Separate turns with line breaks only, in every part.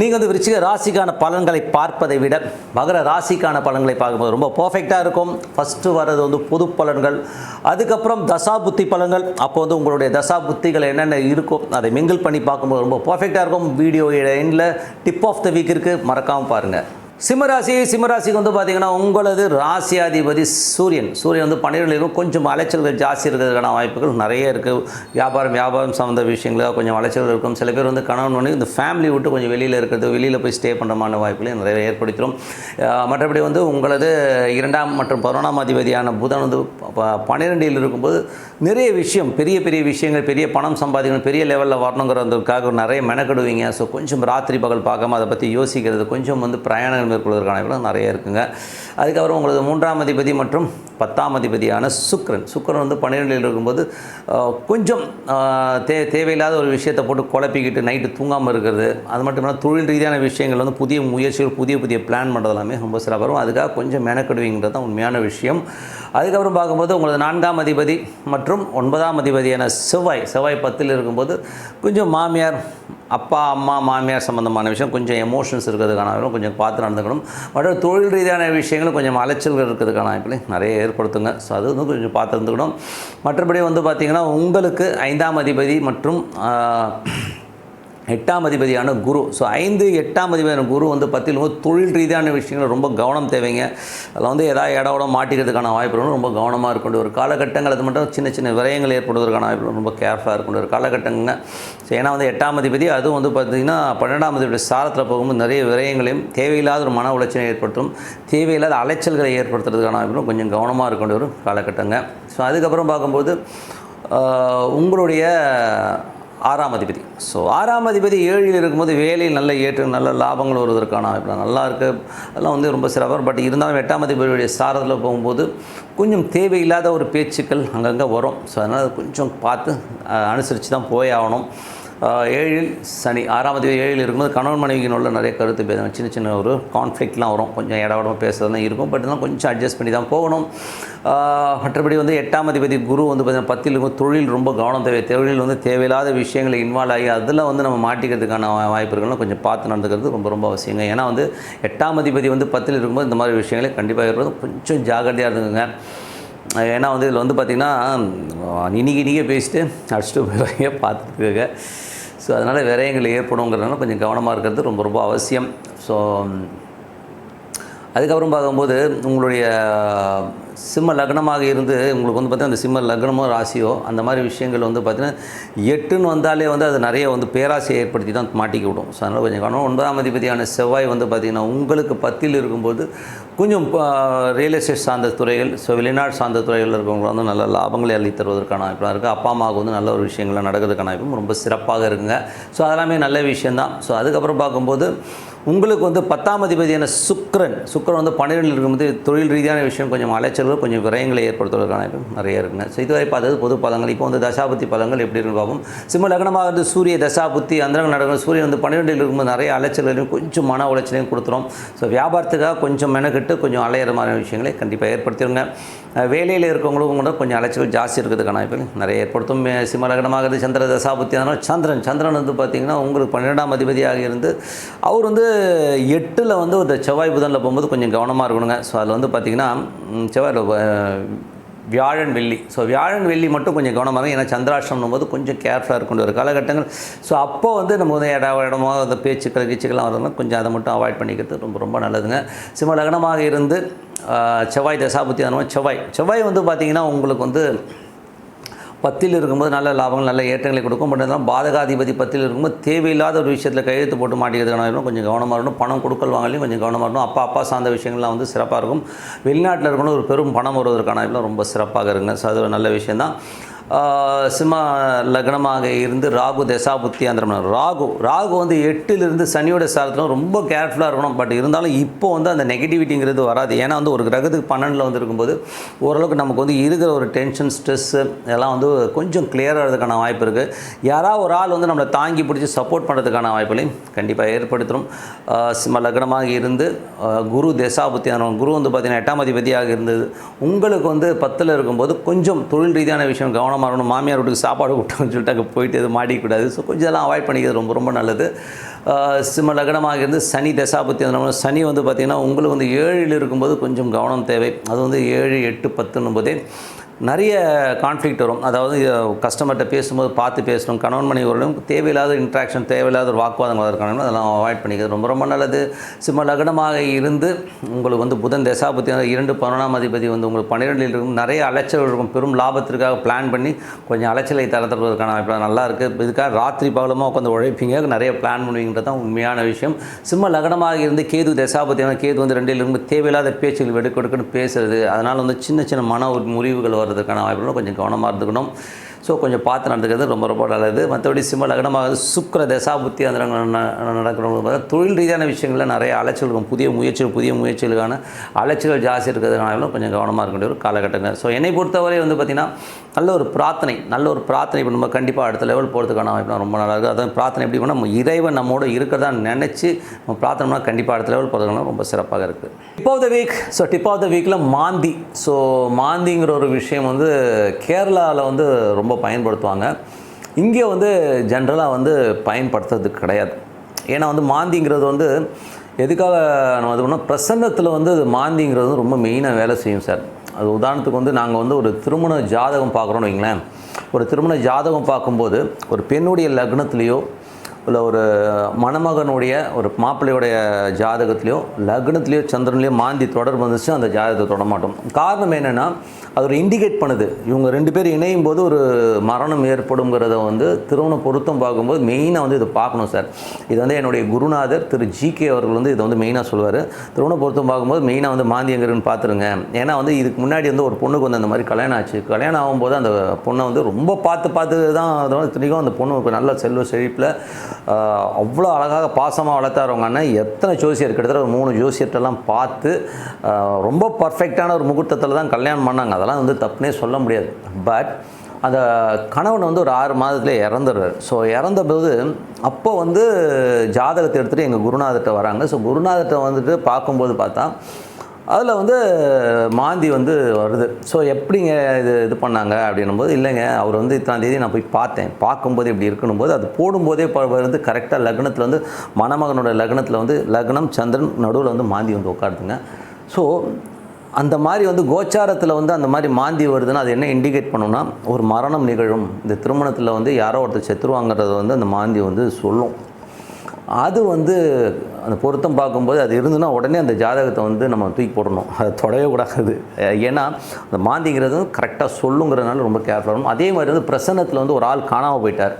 நீங்கள் வந்து விருச்சிக ராசிக்கான பலன்களை பார்ப்பதை விட மகர ராசிக்கான பலன்களை பார்க்கும்போது ரொம்ப பர்ஃபெக்டாக இருக்கும். ஃபஸ்ட்டு வர்றது வந்து பொது பலன்கள். அதுக்கப்புறம் தசா புத்தி பலன்கள். அப்போ வந்து உங்களுடைய தசா புத்திகள் என்னென்ன இருக்கும் அதை மிங்கிள் பண்ணி பார்க்கும்போது ரொம்ப பர்ஃபெக்டாக இருக்கும். வீடியோ எண்டில் டிப் ஆஃப் த வீக் இருக்குது மறக்காமல் பாருங்கள் சிம்மராசி சிம்மராசிக்கு வந்து பார்த்தீங்கன்னா உங்களது ராசியாதிபதி சூரியன். சூரியன் வந்து பன்னிரெண்டு இருக்கும். கொஞ்சம் அலைச்சல்கள் ஜாஸ்தி இருக்கிறதுக்கான வாய்ப்புகள் நிறைய இருக்குது வியாபாரம் வியாபாரம் சார்ந்த விஷயங்கள் கொஞ்சம் அலைச்சல்கள் இருக்கும். சில பேர் வந்து கணவன் பண்ணி இந்த ஃபேமிலி விட்டு கொஞ்சம் வெளியில் இருக்கிறது வெளியில் போய் ஸ்டே பண்ணுறமான வாய்ப்புகளையும் நிறைய ஏற்படுத்திடும். மற்றபடி வந்து உங்களது இரண்டாம் மற்றும் பதினொன்றாம் அதிபதியான புதன் வந்து பன்னிரெண்டில் இருக்கும்போது நிறைய விஷயம் பெரிய பெரிய விஷயங்கள் பெரிய பணம் சம்பாதிக்கணும் பெரிய லெவலில் வரணுங்கிறதுக்காக நிறைய மெனக்கெடுவீங்க. ஸோ கொஞ்சம் ராத்திரி பகல் பார்க்காம அதை பற்றி யோசிக்கிறது கொஞ்சம் வந்து பிரயாணங்கள் மேற்கொள்வதற்கான வாய்ப்புகள் நிறைய இருக்குங்க. அதுக்கப்புறம் உங்களது மூன்றாம் அதிபதி மற்றும் பத்தாம் அதிபதியான சுக்ரன். சுக்ரன் வந்து பன்னிரெண்டில் இருக்கும்போது கொஞ்சம் தே தேவையில்லாத ஒரு விஷயத்தை போட்டு குழப்பிக்கிட்டு நைட்டு தூங்காமல் இருக்கிறது. அது மட்டும் இல்லாமல் தொழில் ரீதியான விஷயங்கள் வந்து புதிய முயற்சிகள் புதிய புதிய பிளான் பண்ணுறது எல்லாமே ரொம்ப சிறப்பாக வரும். அதுக்காக கொஞ்சம் மெனக்கெடுவீங்கிறது தான் உண்மையான விஷயம். அதுக்கப்புறம் பார்க்கும்போது உங்களது நான்காம் அதிபதி மற்றும் ஒன்பதாம் அதிபதியான செவ்வாய். செவ்வாய் பத்தில் இருக்கும்போது கொஞ்சம் மாமியார் அப்பா அம்மா மாமியார் சம்மந்தமான விஷயம் கொஞ்சம் எமோஷன்ஸ் இருக்கிறதுக்கான கொஞ்சம் பார்த்து நடந்துக்கணும். மற்ற தொழில் ரீதியான விஷயங்களும் கொஞ்சம் அலைச்சல்கள் இருக்கிறதுக்கான வாய்ப்புகளை நிறைய ஏற்படுத்துங்க. ஸோ அது வந்து கொஞ்சம் பார்த்துருந்துக்கணும். மற்றபடி வந்து பார்த்திங்கன்னா உங்களுக்கு ஐந்தாம் அதிபதி மற்றும் எட்டாம் அதிபதியான குரு. ஸோ ஐந்து எட்டாம் அதிபதியான குரு வந்து பத்தில் தொழில் ரீதியான விஷயங்கள் ரொம்ப கவனம் தேவைங்க. அதில் வந்து ஏதாவது இடவோட மாட்டிக்கிறதுக்கான வாய்ப்பு ரொம்ப கவனமாக இருக்கணும் ஒரு காலகட்டங்கள் அது மட்டும் சின்ன சின்ன விரயங்கள் ஏற்படுவதற்கான வாய்ப்புகள் ரொம்ப கேர்ஃபுல்லாக இருக்கணும் ஒரு காலகட்டங்க ஸோ ஏன்னா வந்து எட்டாம் அதிபதி அதுவும் வந்து பார்த்திங்கன்னா பன்னெண்டாம் அதிபதி சாரத்தில் போகும்போது நிறைய விரயங்களையும் தேவையில்லாத ஒரு மன உளைச்சலை ஏற்படுத்தும் தேவையில்லாத அலைச்சல்களை ஏற்படுத்துறதுக்கான வாய்ப்பு கொஞ்சம் கவனமாக இருக்கணும் ஒரு காலகட்டங்க. ஸோ அதுக்கப்புறம் பார்க்கும்போது உங்களுடைய ஆறாம் அதிபதி. ஸோ ஆறாம் அதிபதி ஏழில் இருக்கும்போது வேலையில் நல்ல ஏற்று நல்ல லாபங்கள் வருவதற்கான இப்போ நல்லா இருக்குது அதெல்லாம் வந்து ரொம்ப சிறப்பாக பட் இருந்தாலும் எட்டாம் அதிபதியுடைய சாரத்தில் போகும்போது கொஞ்சம் தேவையில்லாத ஒரு பேச்சுக்கள் அங்கங்கே வரும். ஸோ அதனால் கொஞ்சம் பார்த்து அனுசரித்து தான் போய் ஆகணும். ஏழில் சனி ஆறாம் தேதி ஏழில் இருக்கும்போது கணவன் மனைவிக்கு உள்ள நிறைய கருத்து பேசணும் சின்ன சின்ன ஒரு கான்ஃப்ளிக்ட்லாம் வரும். கொஞ்சம் இடவிடமாக பேசுறதுலாம் இருக்கும். பட் இதெல்லாம் கொஞ்சம் அட்ஜஸ்ட் பண்ணி தான் போகணும். மற்றபடி வந்து எட்டாம் அதிபதி குரு வந்து பார்த்தீங்கன்னா பத்தில் இருக்கும். தொழில் ரொம்ப கவனம் தேவை. தொழில் வந்து தேவையில்லாத விஷயங்களை இன்வால்வ் ஆகி அதில் வந்து நம்ம மாட்டிக்கிறதுக்கான வாய்ப்புகள்லாம் கொஞ்சம் பார்த்து நடந்துக்கிறது ரொம்ப ரொம்ப அவசியங்க. ஏன்னா வந்து எட்டாம் அதிபதி வந்து பத்தில் இருக்கும்போது இந்த மாதிரி விஷயங்களை கண்டிப்பாக இருக்கிறது கொஞ்சம் ஜாகிரதையாக இருந்துங்க ஏன்னா வந்து இதில் வந்து பார்த்திங்கன்னா இன்றைக்கி இன்றைக்கே பேசிட்டு அடிச்சுட்டு போய் பார்த்துட்டுருக்க ஸோ அதனால் விரயங்கள் ஏற்படுங்கிறதுனால கொஞ்சம் கவனமாக இருக்கிறது ரொம்ப ரொம்ப அவசியம். ஸோ அதுக்கப்புறம் பார்க்கும்போது உங்களுடைய சிம்ம லக்னமாக இருந்து உங்களுக்கு வந்து பார்த்தீங்கன்னா அந்த சிம்ம லக்னமோ ராசியோ அந்த மாதிரி விஷயங்கள் வந்து பார்த்தீங்கன்னா எட்டுன்னு வந்தாலே வந்து அது நிறைய வந்து பேராசையை ஏற்படுத்தி தான் மாட்டிக்கி விடும். ஸோ அதனால் கொஞ்சம் காரணம் ஒன்பதாம் அதிபதியான செவ்வாய் வந்து பார்த்திங்கன்னா உங்களுக்கு பத்தில் இருக்கும்போது கொஞ்சம் ரியல் எஸ்டேட் சார்ந்த துறைகள் ஸோ வெளிநாடு சார்ந்த துறைகளில் இருக்கவங்க வந்து நல்ல லாபங்களை அள்ளி தருவதற்கான வாய்ப்பாக இருக்குது அப்பா அம்மாவுக்கு வந்து நல்ல ஒரு விஷயங்கள்லாம் நடக்கிறதுக்கான வாய்ப்பும் ரொம்ப சிறப்பாக இருக்குங்க. ஸோ அதெல்லாமே நல்ல விஷயந்தான் ஸோ அதுக்கப்புறம் பார்க்கும்போது உங்களுக்கு வந்து பத்தாம் அதிபதியான சுக்கரன் சுக்கரன் வந்து பன்னிரெண்டில் இருக்கும்போது தொழில் ரீதியான விஷயம் கொஞ்சம் அலைச்சல்கள் கொஞ்சம் விரயங்களை ஏற்படுத்துவதற்கான நிறைய இருக்குங்க. ஸோ இதுவரை பார்த்தது பொது பதங்கள் இப்போ வந்து தசாபுத்தி பதங்கள் எப்படி இருக்குன்னு பார்ப்போம். சிம்ம லக்னமாக வந்து சூரிய தசாபுத்தி அந்தரங்க நடக்கும் சூரியன் வந்து பன்னிரெண்டில் இருக்கும்போது நிறைய அலைச்சல்களையும் கொஞ்சம் மன உளைச்சலையும் கொடுத்துரும். ஸோ வியாபாரத்துக்காக கொஞ்சம் மெனக்கிட்டு கொஞ்சம் அலையிற மாதிரி விஷயங்களை கண்டிப்பாக ஏற்படுத்திடுங்க வேலையில் இருக்கவங்களுக்கும் கூட கொஞ்சம் அலைச்சல் ஜாஸ்தி இருக்கிறதுக்கான வாய்ப்புகள் நிறைய ஏற்படுத்தும். மே- சிம்ம லக்னமாகிறது சந்திர தசாபுத்தி அதனால் சந்திரன். சந்திரன் வந்து பார்த்திங்கன்னா உங்களுக்கு பன்னிரெண்டாம் அதிபதியாக இருந்து அவர் வந்து எட்டில் வந்து ஒரு செவ்வாய் புதனில் போகும்போது கொஞ்சம் கவனமாக இருக்கணுங்க. ஸோ அதில் வந்து பார்த்திங்கன்னா செவ்வாயில் செவ்வாய் வியாழன் வெள்ளி. ஸோ வியாழன் வெள்ளி மட்டும் கொஞ்சம் கவனமாக இருக்கும் ஏன்னா சந்திராஷ்டிரம்னும் போது கொஞ்சம் கேர்ஃபுல்லாக இருக்கும் ஒரு காலகட்டங்கள். ஸோ அப்போ வந்து நம்ம வந்து இட இடமோ அந்த பேச்சுக்கள் கீச்சுக்கெல்லாம் வரதுனா கொஞ்சம் அதை மட்டும் அவாய்ட் பண்ணிக்கிறது ரொம்ப ரொம்ப நல்லதுங்க. சிம்ம லக்னமாக இருந்து செவ்வாய் தசாபுத்தி அந்த செவ்வாய். செவ்வாய் வந்து பார்த்திங்கன்னா உங்களுக்கு வந்து பத்தில் இருக்கும்போது நல்ல லாபங்கள் நல்ல ஏற்றங்களை கொடுக்கும். பட் இருந்தாலும் பாதகாதிபதி பத்தில் இருக்கும்போது தேவையில்லாத ஒரு விஷயத்தில் கையெழுத்து போட்டு மாட்டிக்கிறதுக்கான கொஞ்சம் கவனமாக இருக்கணும். பணம் கொடுக்கல் வாங்கலையும் கொஞ்சம் கவனமாக இருக்கணும். அப்பா அப்பா சார்ந்த விஷயங்கள்லாம் வந்து சிறப்பாக இருக்கும். வெளிநாட்டில் இருக்கணும் ஒரு பெரும் பணம் வருவதற்கான ரொம்ப சிறப்பாக இருக்குங்க. ஸோ அது ஒரு நல்ல விஷயந்தான் தான் சிம்ம லக்னமாக இருந்து ராகு தசாபுத்தி அந்த ராகு ராகு வந்து எட்டிலிருந்து சனியோட சாரத்தில் ரொம்ப கேர்ஃபுல்லாக இருக்கணும். பட் இருந்தாலும் இப்போ வந்து அந்த நெகட்டிவிட்டிங்கிறது வராது. ஏன்னா வந்து ஒரு கிரகத்துக்கு பன்னெண்டில் வந்து இருக்கும்போது ஓரளவுக்கு நமக்கு வந்து இருக்கிற ஒரு டென்ஷன் ஸ்ட்ரெஸ்ஸு இதெல்லாம் வந்து கொஞ்சம் கிளியராகிறதுக்கான ஆகிறதுக்கான வாய்ப்பு இருக்குது யாராவது ஒரு ஆள் வந்து நம்மளை தாங்கி பிடிச்சி சப்போர்ட் பண்ணுறதுக்கான வாய்ப்புகளையும் கண்டிப்பாக ஏற்படுத்தும் சிம்ம லக்னமாக இருந்து குரு தசாபுத்தி அந்த குரு வந்து பார்த்திங்கன்னா எட்டாம் அதிபதியாக இருந்தது. உங்களுக்கு வந்து பத்தில் இருக்கும்போது கொஞ்சம் தொழில் ரீதியான விஷயம் கவனமாக இருக்கணும் மாமியார் வீட்டுக்கு சாப்பாடு விட்டோம்னு சொல்லிட்டு அங்கே போயிட்டு எதுவும் மாட்டிக்கூடாது ஸோ கொஞ்சம் இதெல்லாம் அவாய்ட் பண்ணிக்கிறது ரொம்ப ரொம்ப நல்லது. சிம்ம லக்னமாக இருந்து சனி தசாபத்தி அந்த சனி வந்து பார்த்திங்கன்னா உங்களுக்கு வந்து ஏழில் இருக்கும்போது கொஞ்சம் கவனம் தேவை. அது வந்து ஏழு எட்டு பத்துன்னும் போதே நிறைய கான்ஃப்ளிக்ட் வரும். அதாவது கஸ்டமர்கிட்ட பேசும்போது பார்த்து பேசணும். கணவன் மனைவர்களும் தேவையில்லாத இன்ட்ராக்ஷன் தேவையில்லாத ஒரு வாக்குவாதம் வளர்க்கணும் அதெல்லாம் அவாய்ட் பண்ணிக்கிறது ரொம்ப ரொம்ப நல்லது. சிம்ம லக்னமாக இருந்து உங்களுக்கு வந்து புதன் தசாபதி இரண்டு பதினொன்றாம் அதிபதி வந்து உங்களுக்கு பன்னிரெண்டில் இருக்கும். நிறைய அலைச்சல் இருக்கும். பெரும் லாபத்திற்காக பிளான் பண்ணி கொஞ்சம் அலைச்சலை தரத்துறதுக்கான வாய்ப்பு நல்லா இருக்குது இதுக்காக ராத்திரி பகலமாக உட்காந்து உழைப்பீங்க. நிறைய பிளான் பண்ணுவீங்கிறது தான் உண்மையான விஷயம். சிம்ம லக்னமாக இருந்து கேது தசாபதியான கேது வந்து ரெண்டில் இருந்து தேவையில்லாத பேச்சுகள் வெடுக்கெடுக்குன்னு பேசுறது அதனால் வந்து சின்ன சின்ன மன முறிவுகள் வருது வர்றதுக்கான வாய்ப்புகளும் கொஞ்சம் கவனமாக இருந்துக்கணும். ஸோ கொஞ்சம் பார்த்து நடந்துக்கிறது ரொம்ப ரொம்ப நல்லது. மற்றபடி சிம்ம லக்னமாக சுக்கர தசாபுத்தி அந்த நடக்கிறவங்க பார்த்தா தொழில் ரீதியான விஷயங்களில் நிறைய அலைச்சல் இருக்கும் புதிய முயற்சிகள் புதிய முயற்சிகளுக்கான அலைச்சல்கள் ஜாஸ்தி இருக்கிறதுனால கொஞ்சம் கவனமாக இருக்க வேண்டிய ஒரு காலகட்டங்கள் ஸோ என்னை பொறுத்தவரை வந்து பார்த்திங்கன்னா நல்ல ஒரு பிரார்த்தனை நல்ல ஒரு பிரார்த்தனை இப்போ நம்ம கண்டிப்பாக அடுத்த லெவல் போகிறதுக்கான வாய்ப்பு ரொம்ப நல்லா இருக்குது அதான் பிரார்த்தனை எப்படி பண்ணால் நம்ம இறைவன் நம்மோட இருக்கிறதா நினச்சி நம்ம பிரார்த்தனைனா கண்டிப்பாக அடுத்த லெவல் போகிறதுக்கான ரொம்ப சிறப்பாக இருக்குது tip of the week so tip of the வீக்கில் மாந்தி. ஸோ மாந்திங்கிற ஒரு விஷயம் வந்து கேரளாவில் வந்து ரொம்ப பயன்படுத்துவாங்க. இங்கே வந்து ஜென்ரலாக வந்து பயன்படுத்துறது கிடையாது. ஏன்னா வந்து மாந்திங்கிறது வந்து எதுக்காக நம்ம இது பண்ணால் பிரசன்னத்தில் வந்து அது மாந்திங்கிறது வந்து ரொம்ப மெயினாக வேலை செய்யும் சார். அது உதாரணத்துக்கு வந்து நாங்கள் வந்து ஒரு திருமண ஜாதகம் பார்க்குறோன்னு வைங்களேன். ஒரு திருமண ஜாதகம் பார்க்கும்போது ஒரு பெண்ணுடைய லக்னத்துலேயோ இல்லை ஒரு மணமகனுடைய ஒரு மாப்பிள்ளையுடைய ஜாதகத்திலையோ லக்னத்துலேயோ சந்திரன்லேயோ மாந்தி தொடர்பு வந்துச்சு அந்த ஜாதகத்தை தொட மாட்டோம். காரணம் என்னென்னா அது ஒரு இண்டிகேட் பண்ணுது. இவங்க ரெண்டு பேர் இணையும் போது ஒரு மரணம் ஏற்படுங்கிறத வந்து திருமண பொருத்தம் பார்க்கும்போது மெயினாக வந்து இதை பார்க்கணும் சார். இது வந்து என்னுடைய குருநாதர் திரு ஜிகே அவர்கள் வந்து இதை வந்து மெயினாக சொல்லுவார். திருமண பொருத்தம் பார்க்கும்போது மெயினாக வந்து மாந்தி எங்க பார்த்துருங்க. ஏன்னா வந்து இதுக்கு முன்னாடி வந்து ஒரு பொண்ணுக்கு வந்து அந்த மாதிரி கல்யாணம் ஆச்சு. கல்யாணம் ஆகும்போது அந்த பொண்ணை வந்து ரொம்ப பார்த்து பார்த்து தான் அது வந்து இத்தனைக்கும் அந்த பொண்ணு இப்போ நல்ல செல்வ செழிப்பில் அவ்வளோ அழகாக பாசமாக வளர்த்தாரவங்க அண்ணன். எத்தனை ஜோசியர்? கிட்டத்தட்ட ஒரு மூணு ஜோசியர்கிட்டலாம் பார்த்து ரொம்ப பர்ஃபெக்டான ஒரு முகூர்த்தத்தில் தான் கல்யாணம் பண்ணாங்க. அதெல்லாம் வந்து தப்புனே சொல்ல முடியாது. பட் அந்த கணவன் வந்து ஒரு ஆறு மாதத்துலேயே இறந்துடுறாரு. ஸோ இறந்தபோது அப்போ வந்து ஜாதகத்தை எடுத்துகிட்டு எங்கள் குருநாதர்கிட்ட வராங்க. ஸோ குருநாதர்கிட்ட வந்துட்டு பார்க்கும்போது பார்த்தா அதில் வந்து மாந்தி வந்து வருது. ஸோ எப்படிங்க இது இது பண்ணாங்க அப்படின்னும் போது இல்லைங்க அவர் வந்து இத்தனாம் தேதி நான் போய் பார்த்தேன். பார்க்கும்போது இப்படி இருக்கணும் போது அது போடும்போதே வந்து கரெக்டாக லக்னத்தில் வந்து மணமகனோட லக்னத்தில் வந்து லக்னம் சந்திரன் நடுவில் வந்து மாந்தி வந்து உட்காருதுங்க. ஸோ அந்த மாதிரி வந்து கோச்சாரத்தில் வந்து அந்த மாதிரி மாந்தி வருதுன்னா அது என்ன இண்டிகேட் பண்ணும்னா ஒரு மரணம் நிகழும். இந்த திருமணத்தில் வந்து யாரோ ஒருத்தர் செத்துருவாங்கிறத வந்து அந்த மாந்தி வந்து சொல்லும். அது வந்து அந்த பொருத்தம் பார்க்கும்போது அது இருந்துன்னா உடனே அந்த ஜாதகத்தை வந்து நம்ம தூக்கி போடணும். அதை தொடையக்கூடாது. கூடாது ஏன்னா அந்த மாந்திங்கிறது கரெக்டாக சொல்லுங்கிறதுனால ரொம்ப கேர்ஃபுல்லாக இருக்கும் அதே மாதிரி வந்து பிரசன்னத்தில் வந்து ஒரு ஆள் காணாமல் போயிட்டார்.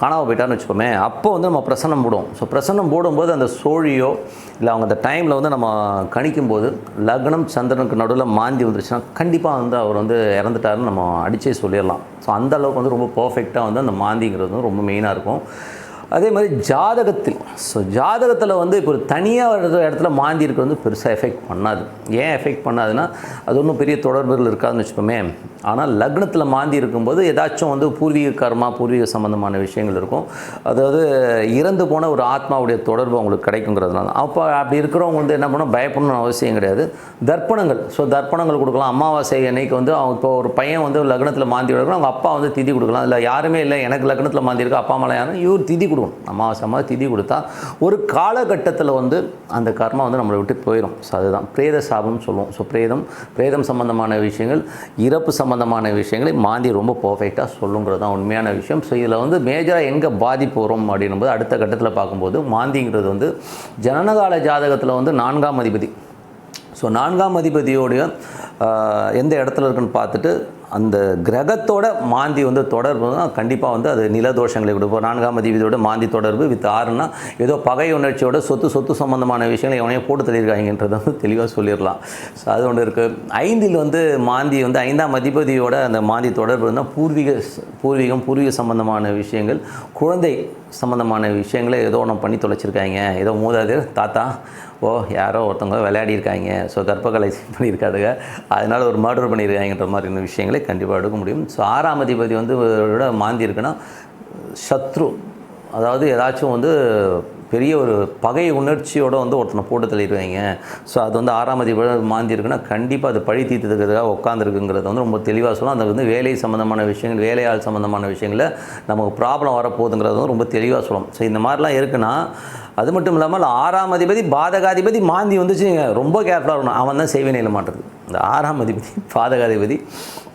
காணாமல் போயிட்டார்னு வச்சுக்கோமே அப்போ வந்து நம்ம பிரசன்னம் போடுவோம். ஸோ பிரசன்னம் போடும்போது அந்த சோழியோ இல்லை அவங்க அந்த டைமில் வந்து நம்ம கணிக்கும்போது லக்னம் சந்திரனுக்கு நடுவில் மாந்தி வந்துருச்சுன்னா கண்டிப்பாக வந்து அவர் வந்து இறந்துட்டாருன்னு நம்ம அடித்தே சொல்லிடலாம். ஸோ அந்த அளவுக்கு வந்து ரொம்ப பர்ஃபெக்டாக வந்து அந்த மாந்திங்கிறது வந்து ரொம்ப மெயினாக இருக்கும். அதே மாதிரி ஜாதகத்தில் ஸோ ஜாதகத்தில் வந்து இப்போ ஒரு தனியாக ஒரு இடத்துல மாந்தி இருக்கிறது வந்து பெருசாக எஃபெக்ட் பண்ணாது. ஏன் எஃபெக்ட் பண்ணாதுன்னா அது ஒன்றும் பெரிய தொடர்புகள் இருக்காதுன்னு வச்சுக்கோமே. ஆனால் லக்னத்தில் மாந்தி இருக்கும்போது ஏதாச்சும் வந்து பூர்வீக கர்மா பூர்வீக சம்மந்தமான விஷயங்கள் இருக்கும். அதாவது இறந்து போன ஒரு ஆத்மாவுடைய தொடர்பு அவங்களுக்கு கிடைக்குங்கிறதுனால. அப்போ அப்படி இருக்கிறவங்க வந்து என்ன பண்ணணும்? பயப்படணும்னு அவசியம் கிடையாது. தர்ப்பணங்கள் ஸோ தர்ப்பணங்கள் கொடுக்கலாம். அமாவாசை அன்னைக்கு வந்து அவங்க இப்போ ஒரு பையன் வந்து லக்னத்தில் மாந்தி எடுக்கணும் அவங்க அப்பா வந்து திதி கொடுக்கலாம். இல்லை யாருமே இல்லை. எனக்கு லக்னத்தில் மாந்தி இருக்கு? அப்பா அம்மா யாரும்? இவர் திதி கொடுக்கணும் அமாவாசை மாதிரி திதி கொடுத்தா ஒரு காலகட்டத்தில் வந்து அந்த கர்மா வந்து நம்மளை விட்டு போயிடும் ஸோ அதுதான். பிரேத சாபம்னு சொல்லுவோம். ஸோ பிரேதம் பிரேதம் சம்பந்தமான விஷயங்கள் இறப்பு சம்பந்தமான விஷயங்களை மாந்தி ரொம்ப பர்ஃபெக்டாக சொல்லுங்கிறது தான் உண்மையான விஷயம். ஸோ இதில் வந்து மேஜராக எங்கே பாதிப்பு வரும் அப்படின்னும் போது அடுத்த கட்டத்தில் பார்க்கும்போது மாந்திங்கிறது வந்து ஜனனகால ஜாதகத்தில் வந்து நான்காம் அதிபதி. ஸோ நான்காம் அதிபதியோடைய எந்த இடத்துல இருக்குன்னு பார்த்துட்டு அந்த கிரகத்தோட மாந்தி வந்து தொடர்பு தான் கண்டிப்பாக வந்து அது நிலதோஷங்களை கொடுப்போம் நான்காம் அதிபதியோட மாந்தி தொடர்பு வித் ஆறுனா ஏதோ பகை உணர்ச்சியோட சொத்து சொத்து சம்பந்தமான விஷயங்களை எவனையோ போட்டு தள்ளியிருக்காங்கன்றத வந்து தெளிவாக சொல்லிடலாம். ஸோ அது ஒன்று இருக்குது ஐந்தில் வந்து மாந்தி வந்து ஐந்தாம் அதிபதியோட அந்த மாந்தி தொடர்பு இருந்தால் பூர்வீக பூர்வீகம் பூர்வீக சம்பந்தமான விஷயங்கள் குழந்தை சம்பந்தமான விஷயங்களை ஏதோ ஒன்று பண்ணி தொலைச்சிருக்காங்க. ஏதோ மூதாதையர் தாத்தா ஓ யாரோ ஒருத்தவங்க விளையாடிருக்காங்க ஸோ கர்ப்பகலை பண்ணியிருக்காதுங்க. அதனால் ஒரு மர்டர் பண்ணியிருக்காங்கன்ற மாதிரியான விஷயங்களை கண்டிப்பாக எடுக்க முடியும். ஸோ ஆறாம் அதிபதி வந்து விட மாந்தி இருக்குன்னா சத்ரு அதாவது ஏதாச்சும் வந்து பெரிய ஒரு பகை உணர்ச்சியோடு வந்து ஒருத்தனை போட்டு தள்ளிடுவாங்க. ஸோ அது வந்து ஆறாம் அதிபதி மாந்தி இருக்குன்னா கண்டிப்பாக அது பழி தீர்த்துக்கிறதுக்காக உட்காந்துருக்குங்கிறத வந்து ரொம்ப தெளிவாக சொல்லலாம் அந்த வந்து வேலை சம்மந்தமான விஷயங்கள் வேலையாள் சம்மந்தமான விஷயங்களில் நமக்கு ப்ராப்ளம் வரப்போகுதுங்கிறத வந்து ரொம்ப தெளிவாக சொல்லலாம் ஸோ இந்த மாதிரிலாம் இருக்குன்னா அது மட்டும் இல்லாமல் ஆறாம் அதிபதி பாதகாதிபதி மாந்தி வந்துச்சு ரொம்ப கேர்ஃபுல்லாக இருக்கணும். அவன் தான் செய்வினை இல்லை மாட்டுறது இந்த ஆறாம் அதிபதி பாதகாதிபதி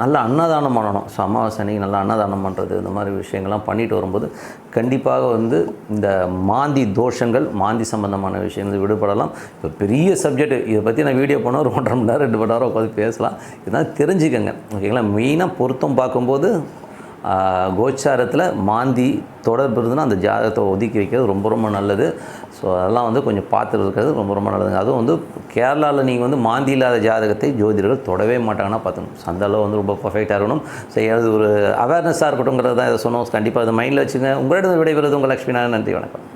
நல்ல அன்னதானம் பண்ணணும். ஸோ அமாவாசை அன்னைக்கு நல்லா அன்னதானம் பண்ணுறது இந்த மாதிரி விஷயங்கள்லாம் பண்ணிட்டு வரும்போது கண்டிப்பாக வந்து இந்த மாந்தி தோஷங்கள் மாந்தி சம்பந்தமான விஷயங்கள் விடுபடலாம். இப்போ பெரிய சப்ஜெக்ட் இதை பற்றி நான் வீடியோ போனால் ஒரு ஒன்றரை மணி நேரம் ரெண்டு மணி நேரம் உட்காந்து பேசலாம். இதெல்லாம் தெரிஞ்சுக்கங்க. ஓகேங்களா? மெயினாக பொருத்தம் பார்க்கும்போது கோச்சாரத்தில் மாந்தி தொடர்பு இருந்ததுன்னா அந்த ஜாதகத்தை ஒதுக்கி வைக்கிறது ரொம்ப ரொம்ப நல்லது. ஸோ அதெல்லாம் வந்து கொஞ்சம் பார்த்துருக்கிறது ரொம்ப ரொம்ப நல்லதுங்க. அதுவும் வந்து கேரளாவில் நீங்கள் வந்து மாந்தி இல்லாத ஜாதகத்தை ஜோதிடர்கள் தொடவே மாட்டாங்கன்னா பார்த்துக்கணும். ஸோ அந்த அளவு வந்து ரொம்ப பர்ஃபெக்டாக இருக்கணும். ஸோ அது ஒரு அவேர்னஸாக இருக்கட்டும்ங்கிறது தான் இதை சொன்னோம். கண்டிப்பாக அதை மைண்டில் வச்சுங்க. உங்களிடம் விடைபெறுவது உங்கள் லக்ஷ்மி நாராயணன் நன்றி வணக்கம்.